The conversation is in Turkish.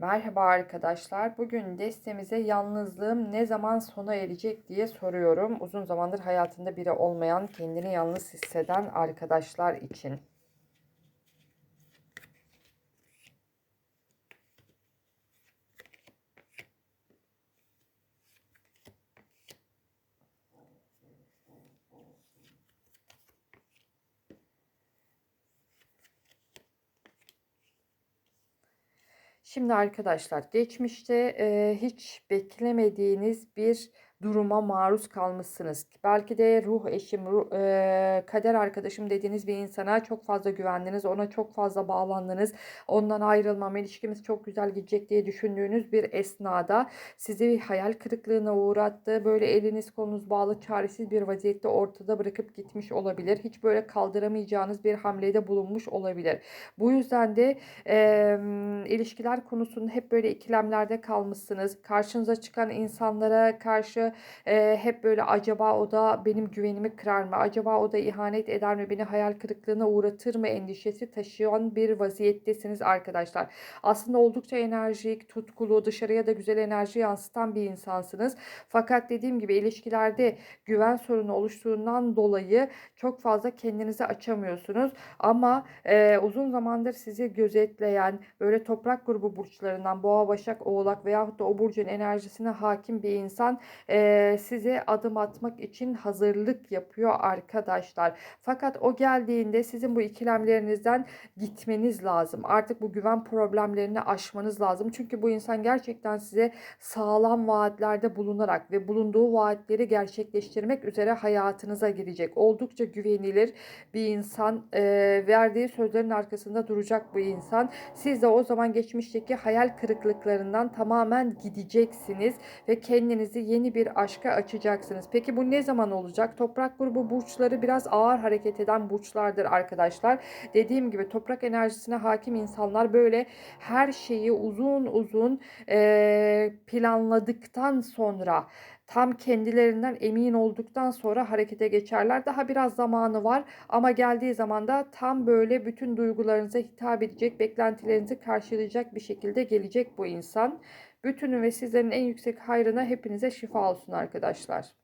Merhaba arkadaşlar. Bugün destemize yalnızlığım ne zaman sona erecek diye soruyorum. Uzun zamandır hayatında biri olmayan, kendini yalnız hisseden arkadaşlar için. Şimdi arkadaşlar geçmişte e, hiç beklemediğiniz bir duruma maruz kalmışsınız. Belki de ruh eşim, ruh, e, kader arkadaşım dediğiniz bir insana çok fazla güvendiniz, ona çok fazla bağlandınız. Ondan ayrılmam, ilişkimiz çok güzel gidecek diye düşündüğünüz bir esnada sizi hayal kırıklığına uğrattı. Böyle eliniz kolunuz bağlı, çaresiz bir vaziyette ortada bırakıp gitmiş olabilir. Hiç böyle kaldıramayacağınız bir hamlede bulunmuş olabilir. Bu yüzden de e, ilişkiler konusunda hep böyle ikilemlerde kalmışsınız. Karşınıza çıkan insanlara karşı e, hep böyle acaba o da benim güvenimi kırar mı? Acaba o da ihanet eder mi? Beni hayal kırıklığına uğratır mı? Endişesi taşıyan bir vaziyettesiniz arkadaşlar. Aslında oldukça enerjik, tutkulu, dışarıya da güzel enerji yansıtan bir insansınız. Fakat dediğim gibi ilişkilerde güven sorunu oluştuğundan dolayı çok fazla kendinizi açamıyorsunuz. Ama e, uzun zamandır sizi gözetleyen böyle toprak grubu burçlarından boğa, başak, oğlak veyahut da o burcun enerjisine hakim bir insan e, size adım atmak için hazırlık yapıyor arkadaşlar. Fakat o geldiğinde sizin bu ikilemlerinizden gitmeniz lazım. Artık bu güven problemlerini aşmanız lazım. Çünkü bu insan gerçekten size sağlam vaatlerde bulunarak ve bulunduğu vaatleri gerçekleştirmek üzere hayatınıza girecek. Oldukça güvenilir bir insan. E, verdiği sözlerin arkasında duracak bu insan. Siz de o zaman geçmişteki hayal kırıklıklarından tamamen gideceksiniz ve kendinizi yeni bir aşka açacaksınız. Peki bu ne zaman olacak? Toprak grubu burçları biraz ağır hareket eden burçlardır arkadaşlar. Dediğim gibi toprak enerjisine hakim insanlar böyle her şeyi uzun uzun e, planladıktan sonra tam kendilerinden emin olduktan sonra harekete geçerler. Daha biraz zamanı var ama geldiği zaman da tam böyle bütün duygularınıza hitap edecek, beklentilerinizi karşılayacak bir şekilde gelecek bu insan. Bütünü ve sizlerin en yüksek hayrına hepinize şifa olsun arkadaşlar.